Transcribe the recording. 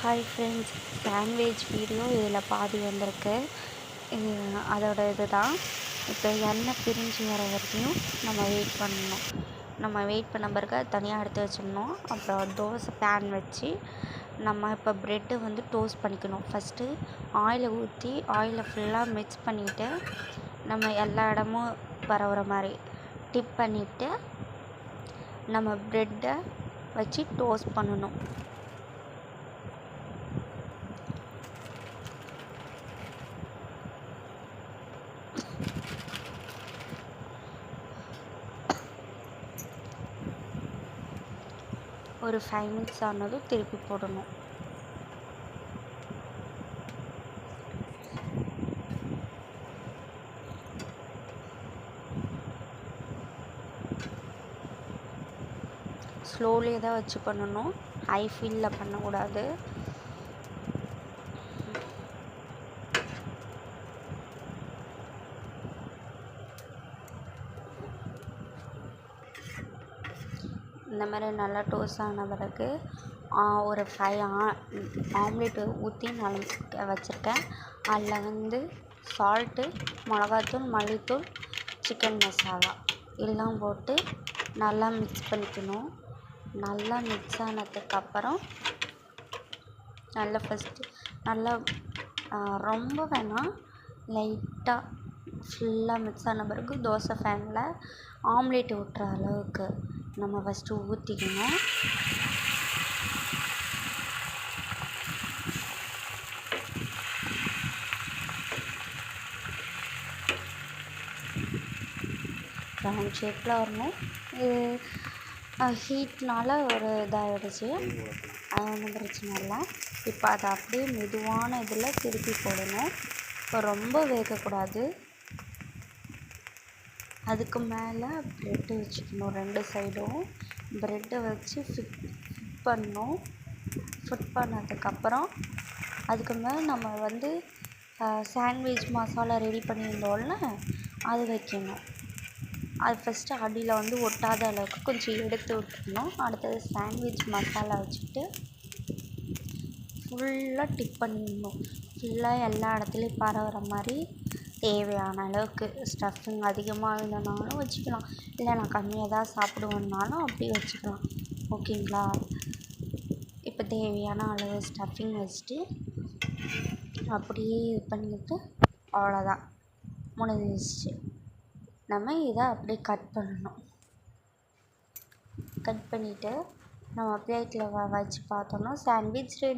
Hi friends sandwich video இதில் பாதி வந்திருக்கு. அதோட இது தான் இப்போ எண்ணெய் பிரிஞ்சு வர வரைக்கும் நம்ம வெயிட் பண்ணணும். நம்ம வெயிட் பண்ண பிறகு தனியாக எடுத்து வச்சிடணும். அப்புறம் தோசை பேன் வச்சு நம்ம இப்போ ப்ரெட்டு வந்து டோஸ்ட் பண்ணிக்கணும். ஃபஸ்ட்டு ஆயிலை ஊற்றி ஆயிலை ஃபுல்லாக மிக்ஸ் பண்ணிவிட்டு நம்ம எல்லா இடமும் பரவுற மாதிரி டிப் பண்ணிவிட்டு நம்ம ப்ரெட்டை வச்சு டோஸ்ட் பண்ணணும். ஒரு ஃபைவ் மினிட்ஸ் ஆனதும் திருப்பி போடணும். ஸ்லோலியே தான் வச்சு பண்ணணும். ஹை ஃபீலில் பண்ணக்கூடாது. இந்த மாதிரி நல்லா டோஸ்ட் ஆன பிறகு ஒரு ஃபைவ் ஆம்லேட்டு ஊற்றி நல்லா வச்சுருக்கேன். அதில் வந்து சால்ட்டு மிளகாத்தூள் மல்லித்தூள் சிக்கன் மசாலா எல்லாம் போட்டு நல்லா மிக்ஸ் பண்ணிக்கணும். நல்லா மிக்ஸ் ஆனதுக்கப்புறம் நல்லா ஃபஸ்ட்டு நல்லா ரொம்ப வேணாம் லைட்டாக ஃபுல்லாக மிக்ஸ் ஆன பிறகு தோசை ஃபேனில் ஆம்லேட் ஊட்டுற அளவுக்கு நம்ம ஃபஸ்ட்டு ஊற்றிக்கணும் ரவுண்ட் ஷேப்பில் வரணும். இது ஹீட்னால் ஒரு இதாகிடுச்சு அது ஒன்றும் பிரச்சனை இல்லை. இப்போ அதை அப்படியே மெதுவான இதில் திருப்பி போடணும். இப்போ ரொம்ப வேகக்கூடாது. அதுக்கு மேலே ப்ரெட்டு வச்சுக்கணும். ரெண்டு சைடும் ப்ரெட்டை வச்சு ஃபிட் ஃபிட் பண்ணணும் ஃபிட் பண்ணதுக்கப்புறம் அதுக்கு மேலே நம்ம வந்து சாண்ட்விச் மசாலா ரெடி பண்ணியிருந்தோம்ல அது வைக்கணும். அது ஃபஸ்ட்டு அடியில் வந்து ஒட்டாத அளவுக்கு கொஞ்சம் எடுத்து விட்டுறணும். அடுத்தது சாண்ட்விச் மசாலா வச்சுட்டு ஃபுல்லாக டிப் பண்ணிடணும். ஃபுல்லாக எல்லா இடத்துலையும் பரவுகிற மாதிரி தேவையான அளவுக்கு ஸ்டஃபிங் அதிகமாக வேணும்னாலும் வச்சுக்கலாம். இல்லை நான் கம்மியாக தான் சாப்பிடுவேன்னாலும் அப்படியே வச்சுக்கலாம். ஓகேங்களா? இப்போ தேவையான அளவு ஸ்டஃபிங் வச்சுட்டு அப்படியே இது பண்ணிட்டு அவ்வளோதான் முடிஞ்சிருச்சு. நம்ம இதை அப்படியே கட் பண்ணணும். கட் பண்ணிவிட்டு நம்ம பிளேட்டில் வ வச்சு பார்த்தோன்னா சாண்ட்விச் ரெடி